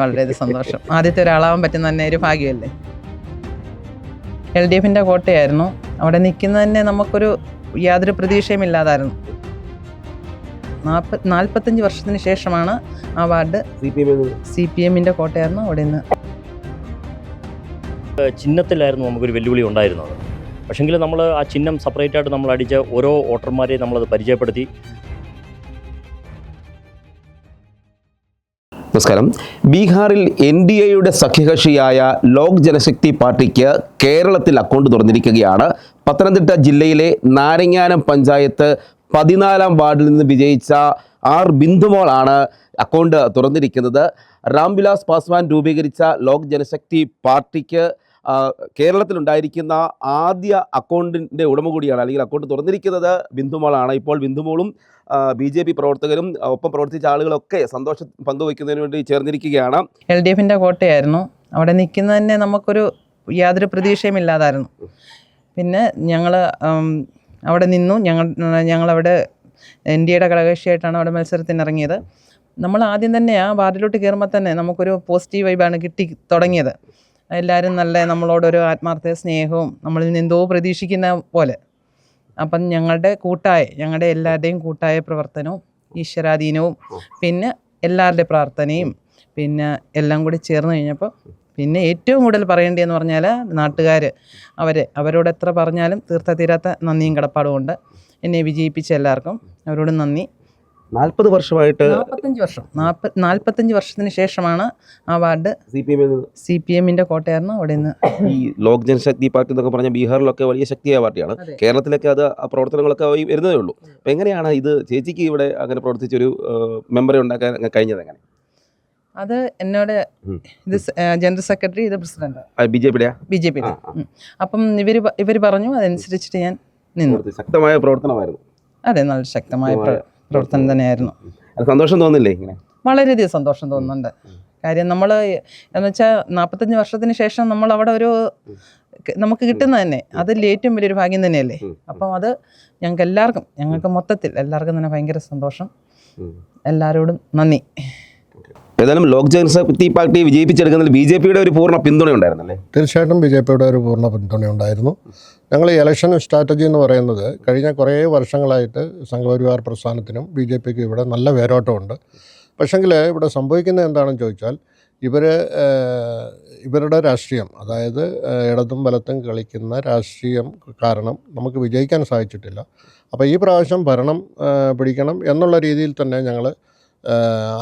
വളരെ സന്തോഷം. ആദ്യത്തെ ഒരാളാവാൻ പറ്റുന്ന തന്നെ ഒരു ഭാഗ്യമല്ലേ? എൽ ഡി എഫിന്റെ കോട്ടയായിരുന്നു. അവിടെ നിൽക്കുന്നത് തന്നെ നമുക്കൊരു യാതൊരു പ്രതീക്ഷയും ഇല്ലാതായിരുന്നു. നാൽപ്പ നാൽപ്പത്തഞ്ച് വർഷത്തിന് ശേഷമാണ് ആ വാർഡ് സി പി എമ്മിന്റെ കോട്ടയായിരുന്നു. അവിടെ നിന്ന് ചിഹ്നത്തിലായിരുന്നു നമുക്കൊരു വെല്ലുവിളി ഉണ്ടായിരുന്നത്. പക്ഷെങ്കിൽ നമ്മൾ ആ ചിഹ്നം സെപ്പറേറ്റ് ആയിട്ട് നമ്മൾ അടിച്ച് ഓരോ വോട്ടർമാരെയും നമ്മളത് പരിചയപ്പെടുത്തി. നമസ്കാരം. ബീഹാറിൽ എൻ ഡി എയുടെ സഖ്യകക്ഷിയായ ലോക് ജനശക്തി പാർട്ടിക്ക് കേരളത്തിൽ അക്കൗണ്ട് തുറന്നിരിക്കുകയാണ്. പത്തനംതിട്ട ജില്ലയിലെ നാരങ്ങാനം പഞ്ചായത്ത് പതിനാലാം വാർഡിൽ നിന്ന് വിജയിച്ച ആർ ബിന്ദുമോളാണ് അക്കൗണ്ട് തുറന്നിരിക്കുന്നത്. രാംവിലാസ് പാസ്വാൻ രൂപീകരിച്ച ലോക് ജനശക്തി പാർട്ടിക്ക് കേരളത്തിലുണ്ടായിരിക്കുന്ന ആദ്യ അക്കൗണ്ടിന്റെ ഉടമ കൂടിയാണ് അല്ലെങ്കിൽ അക്കൗണ്ട് തുറന്നിരിക്കുന്നത് ബിന്ദുമോളാണ്. ഇപ്പോൾ ബിന്ദുമോളും ബി ജെ പി പ്രവർത്തകരും ഒപ്പം പ്രവർത്തിച്ച ആളുകളൊക്കെ സന്തോഷം പങ്കുവയ്ക്കുന്നതിന് വേണ്ടി ചേർന്നിരിക്കുകയാണ്. എൽ ഡി എഫിന്റെ കോട്ടയായിരുന്നു. അവിടെ നിൽക്കുന്നത് തന്നെ നമുക്കൊരു യാതൊരു പ്രതീക്ഷയും ഇല്ലാതായിരുന്നു. പിന്നെ ഞങ്ങൾ അവിടെ നിന്നു. ഞങ്ങൾ ഞങ്ങളവിടെ എൻ ഡി എയുടെ ഘടകകക്ഷിയായിട്ടാണ് അവിടെ മത്സരത്തിന് ഇറങ്ങിയത് നമ്മൾ ആദ്യം തന്നെ ആ വാർഡിലോട്ട് കയറുമ്പോൾ തന്നെ നമുക്കൊരു പോസിറ്റീവ് വൈബാണ് കിട്ടി തുടങ്ങിയത്. എല്ലാവരും നല്ല നമ്മളോടൊരു ആത്മാർത്ഥ സ്നേഹവും നമ്മളിൽ നിന്ന് എന്തോ പ്രതീക്ഷിക്കുന്ന പോലെ. അപ്പം ഞങ്ങളുടെ കൂട്ടായ ഞങ്ങളുടെ എല്ലാവരുടെയും കൂട്ടായ പ്രവർത്തനവും ഈശ്വരാധീനവും പിന്നെ എല്ലാവരുടെ പ്രാർത്ഥനയും പിന്നെ എല്ലാം കൂടി ചേർന്ന് കഴിഞ്ഞപ്പോൾ പിന്നെ ഏറ്റവും കൂടുതൽ പറയേണ്ടതെന്ന് പറഞ്ഞാൽ നാട്ടുകാർ അവർ അവരോട് എത്ര പറഞ്ഞാലും തീർത്ത തീരാത്ത നന്ദിയും കടപ്പാടും ഉണ്ട്. എന്നെ വിജയിപ്പിച്ച എല്ലാവർക്കും അവരോട് നന്ദി. നാൽപ്പത് വർഷമായിട്ട് നാൽപ്പത്തഞ്ച് വർഷം. നാൽപ്പത് നാൽപ്പത്തഞ്ച് വർഷത്തിന് ശേഷമാണ് ആ ward C P M C P എമ്മിന്റെ കോട്ടയായിരുന്നു. അവിടെ നിന്ന് ഈ ലോക് ജനശക്തി പാർട്ടി എന്നൊക്കെ പറഞ്ഞ ബീഹാറിലൊക്കെ വലിയ ശക്തിയായ പാർട്ടിയാണ്. കേരളത്തിലൊക്കെ അത് ആ പ്രവർത്തനങ്ങളൊക്കെ വരുന്നതേ ഉള്ളൂ. അപ്പം എങ്ങനെയാണ് ഇത് ചേച്ചിക്ക് ഇവിടെ അങ്ങനെ പ്രവർത്തിച്ചൊരു മെമ്പറെ ഉണ്ടാക്കാൻ കഴിഞ്ഞത് എങ്ങനെ? അത് എന്നോട്. ഇത് ജനറൽ സെക്രട്ടറി ഇത് പ്രസിഡന്റ്. ബി ജെ പിയുടെ? ബി ജെ പിയുടെ അപ്പം ഇവർ ഇവർ പറഞ്ഞു അതനുസരിച്ചിട്ട് ഞാൻ നിന്നു. ശക്തമായ പ്രവർത്തനമായിരുന്നു. അതെ നല്ല ശക്തമായ പ്ര- പ്രവർത്തനം തന്നെയായിരുന്നു. അത് സന്തോഷം തോന്നില്ലേ ഇങ്ങനെ? വളരെയധികം സന്തോഷം തോന്നുന്നുണ്ട്. കാര്യം നമ്മൾ എന്ന് വെച്ചാൽ നാൽപ്പത്തഞ്ച് വർഷത്തിന് ശേഷം നമ്മൾ അവിടെ ഒരു നമുക്ക് കിട്ടുന്നത് തന്നെ. അതിൽ ഏറ്റവും വലിയൊരു ഭാഗ്യം തന്നെയല്ലേ? അപ്പം അത് ഞങ്ങൾക്ക് എല്ലാവർക്കും ഞങ്ങൾക്ക് മൊത്തത്തിൽ എല്ലാവർക്കും തന്നെ ഭയങ്കര സന്തോഷം. എല്ലാവരോടും നന്ദി. ഏതായാലും ലോക് ജനശക്തി പാർട്ടി വിജയിപ്പിച്ചെടുക്കുന്നതിൽ ബി ജെ പിയുടെ ഒരു പൂർണ പിന്തുണ ഉണ്ടായിരുന്നല്ലേ തീർച്ചയായിട്ടും ബി ജെ പിയുടെ ഒരു പൂർണ പിന്തുണയുണ്ടായിരുന്നു. ഞങ്ങൾ ഇലക്ഷൻ സ്ട്രാറ്റജി എന്ന് പറയുന്നത് കഴിഞ്ഞ കുറേ വർഷങ്ങളായിട്ട് സംഘപരിവാർ പ്രസ്ഥാനത്തിനും ബി ജെ പിക്ക് ഇവിടെ നല്ല വേരോട്ടമുണ്ട്. പക്ഷെങ്കിൽ ഇവിടെ സംഭവിക്കുന്നത് എന്താണെന്ന് ചോദിച്ചാൽ ഇവർ ഇവരുടെ രാഷ്ട്രീയം അതായത് ഇടതും വലത്തും കളിക്കുന്ന രാഷ്ട്രീയം കാരണം നമുക്ക് വിജയിക്കാൻ സാധിച്ചിട്ടില്ല. അപ്പോൾ ഈ പ്രാവശ്യം ഭരണം പിടിക്കണം എന്നുള്ള രീതിയിൽ തന്നെ ഞങ്ങൾ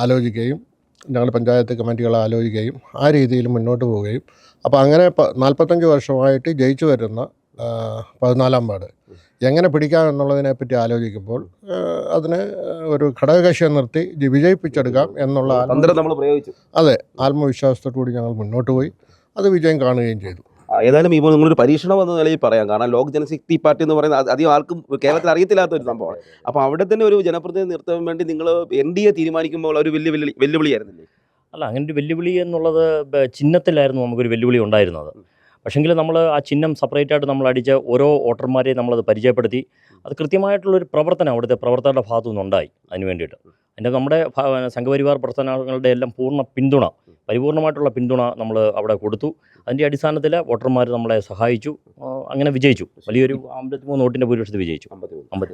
ആലോചിക്കുകയും ഞങ്ങൾ പഞ്ചായത്ത് കമ്മിറ്റികൾ ആലോചിക്കുകയും ആ രീതിയിൽ മുന്നോട്ട് പോവുകയും. അപ്പോൾ അങ്ങനെ നാൽപ്പത്തഞ്ച് വർഷമായിട്ട് ജയിച്ചു വരുന്ന പതിനാലാം വാർഡ്. എങ്ങനെ പിടിക്കാം എന്നുള്ളതിനെപ്പറ്റി ആലോചിക്കുമ്പോൾ അതിന് ഒരു ഘടകകക്ഷിയെ നിർത്തി വിജയിപ്പിച്ചെടുക്കാം എന്നുള്ള അതെ ആത്മവിശ്വാസത്തോടു കൂടി ഞങ്ങൾ മുന്നോട്ട് പോയി. അത് വിജയം കാണുകയും ചെയ്തു. ഏതായാലും ഇപ്പോൾ നിങ്ങളൊരു പരീക്ഷണം എന്ന നിലയിൽ പറയാം. കാരണം ലോക് ജനശക്തി പാർട്ടി എന്ന് പറയുന്നത് അധികം ആർക്കും കേരളത്തിൽ അറിയത്തില്ലാത്ത ഒരു സംഭവമാണ്. അപ്പോൾ അവിടെ തന്നെ ഒരു ജനപ്രതിനിധി നിർത്താൻ വേണ്ടി നിങ്ങൾ എൻ ഡി എ തീരുമാനിക്കുമ്പോൾ ഒരു വലിയ വെല്ലു വെല്ലുവിളിയായിരുന്നില്ലേ? അല്ല അങ്ങനെ ഒരു വെല്ലുവിളി എന്നുള്ളത് ചിഹ്നത്തിലായിരുന്നു നമുക്കൊരു വെല്ലുവിളി ഉണ്ടായിരുന്നത്. പക്ഷേങ്കിൽ നമ്മൾ ആ ചിഹ്നം സെപ്പറേറ്റ് ആയിട്ട് നമ്മൾ അടിച്ച ഓരോ വോട്ടർമാരെയും നമ്മളത് പരിചയപ്പെടുത്തി. അത് കൃത്യമായിട്ടുള്ളൊരു പ്രവർത്തനം അവിടുത്തെ പ്രവർത്തകരുടെ ഭാഗത്തു നിന്നുണ്ടായി അതിന് വേണ്ടിയിട്ട്. അതിന്റെ നമ്മുടെ സംഘപരിവാർ പ്രവർത്തനങ്ങളുടെ എല്ലാം പൂർണ പിന്തുണ പരിപൂർണമായിട്ടുള്ള പിന്തുണ നമ്മൾ അവിടെ കൊടുത്തു. അതിന്റെ അടിസ്ഥാനത്തിൽ വോട്ടർമാർ നമ്മളെ സഹായിച്ചു. അങ്ങനെ വിജയിച്ചു. വലിയൊരു അമ്പത്തിമൂന്ന് വോട്ടിന്റെ ഭൂരിപക്ഷത്തിൽ വിജയിച്ചു.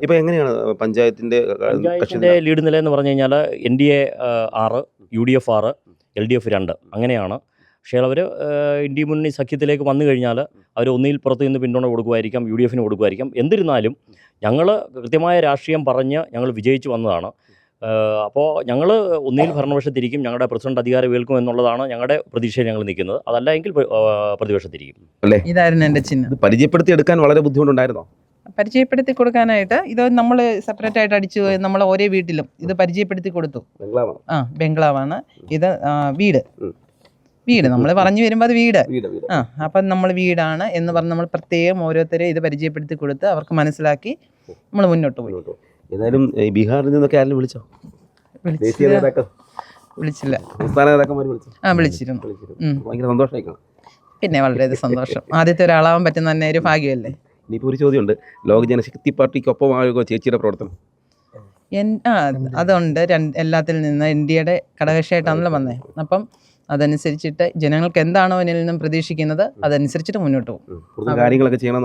ഇപ്പോൾ എങ്ങനെയാണ് പഞ്ചായത്തിന്റെ പഞ്ചായത്തിന്റെ ലീഡ് നില എന്ന് പറഞ്ഞു കഴിഞ്ഞാൽ എൻ ഡി എ ആറ് യു ഡി എഫ് ആറ് എൽ ഡി എഫ് രണ്ട്. അങ്ങനെയാണ്. പക്ഷേ അവർ ഇന്ത്യ മുന്നണി സഖ്യത്തിലേക്ക് വന്നു കഴിഞ്ഞാൽ അവർ ഒന്നിൽ പുറത്ത് നിന്ന് പിന്തുണ കൊടുക്കുമായിരിക്കാം യു ഡി എഫിന് കൊടുക്കുമായിരിക്കാം. എന്നിരുന്നാലും ഞങ്ങൾ കൃത്യമായ രാഷ്ട്രീയം പറഞ്ഞ് ഞങ്ങൾ വിജയിച്ചു വന്നതാണ്. അപ്പോൾ ഞങ്ങൾ ഒന്നിൽ ഭരണപക്ഷത്തിരിക്കും ഞങ്ങളുടെ പ്രസിഡന്റ് അധികാരം ഏൽക്കും എന്നുള്ളതാണ് ഞങ്ങളുടെ പ്രതീക്ഷയിൽ ഞങ്ങൾ നിൽക്കുന്നത്. അതല്ല എങ്കിൽ പ്രതിപക്ഷത്തിരിക്കും. അല്ലേ? ഇതായിരുന്നു എന്റെ ചിഹ്നം. ഇത് പരിചയപ്പെടുത്തി എടുക്കാൻ വളരെ ബുദ്ധിമുട്ടുണ്ടായിരുന്നോ? പരിചയപ്പെടുത്തി കൊടുക്കാനായിട്ട് ഇത് നമ്മൾ സെപ്പറേറ്റ് ആയിട്ട് അടിച്ചു നമ്മൾ ഓരോ വീട്ടിലും ഇത് പരിചയപ്പെടുത്തി കൊടുത്തു. ആ ബംഗ്ലാവാണ്. ഇത് വീട്. വീട്. നമ്മൾ പറഞ്ഞു വരുമ്പോൾ അത് വീട്. ആ അപ്പം നമ്മൾ വീടാണ് എന്ന് പറഞ്ഞ് നമ്മൾ പ്രത്യേകം ഓരോരുത്തരെ ഇത് പരിചയപ്പെടുത്തി കൊടുത്ത് അവർക്ക് മനസ്സിലാക്കി നമ്മൾ മുന്നോട്ട് പോയി. ഏതായാലും ബീഹാറിൽ നിന്നൊക്കെ ആരെങ്കിലും വിളിച്ചോ? ദേശീയ വിളിച്ചില്ല നേതാക്കൾ. വിളിച്ചില്ല. സംസ്ഥാന നേതാക്കന്മാർ വിളിച്ചോ? ആ വിളിച്ചിരുന്നു. ഭയങ്കര സന്തോഷമായിക്കണം പിന്നെ വളരെ സന്തോഷം. ആദ്യത്തെ ഒരാളാവാൻ പറ്റുന്ന തന്നെ ഒരു ഭാഗ്യമല്ലേ? ഇനിയിപ്പോൾ ഒരു ചോദ്യമുണ്ട്. ലോക ജനശക്തി പാർട്ടിക്കൊപ്പമാകുമോ ചേച്ചിയുടെ പ്രവർത്തനം? എൻ ആ അതുണ്ട്. രണ്ട് എല്ലാത്തിൽ നിന്ന് ഇന്ത്യയുടെ ഘടകക്ഷയായിട്ടാണല്ലോ വന്നത് അപ്പം അതനുസരിച്ചിട്ട് ജനങ്ങൾക്ക് എന്താണോ അതിൽ നിന്നും പ്രതീക്ഷിക്കുന്നത് അതനുസരിച്ചിട്ട് മുന്നോട്ട് പോകും. കാര്യങ്ങളൊക്കെ ചെയ്യണം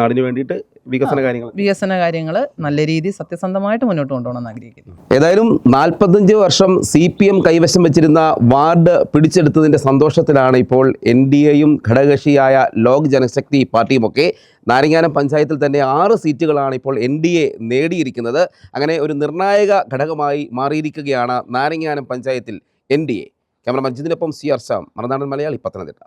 നാടിന് വേണ്ടിയിട്ട് വികസന കാര്യങ്ങൾ. വികസന കാര്യങ്ങൾ നല്ല രീതിയിൽ സത്യസന്ധമായിട്ട് മുന്നോട്ട് കൊണ്ടുപോകണമെന്ന് ആഗ്രഹിക്കുന്നു. ഏതായാലും നാൽപ്പത്തഞ്ച് വർഷം സി പി എം കൈവശം വെച്ചിരുന്ന വാർഡ് പിടിച്ചെടുത്തതിന്റെ സന്തോഷത്തിലാണ് ഇപ്പോൾ എൻ ഡി എയും ഘടകകക്ഷിയായ ലോക് ജനശക്തി പാർട്ടിയുമൊക്കെ നാരങ്ങാനം പഞ്ചായത്തിൽ തന്നെ ആറ് സീറ്റുകളാണ് ഇപ്പോൾ എൻ ഡി എ നേടിയിരിക്കുന്നത്. അങ്ങനെ ഒരു നിർണായക ഘടകമായി മാറിയിരിക്കുകയാണ് നാരങ്ങാനം പഞ്ചായത്തിൽ എൻ ഡി എ. ക്യാമറ മഞ്ജിദിനൊപ്പം സി ആർ സാം മറുനാടൻ മലയാളി പത്തനംതിട്ട.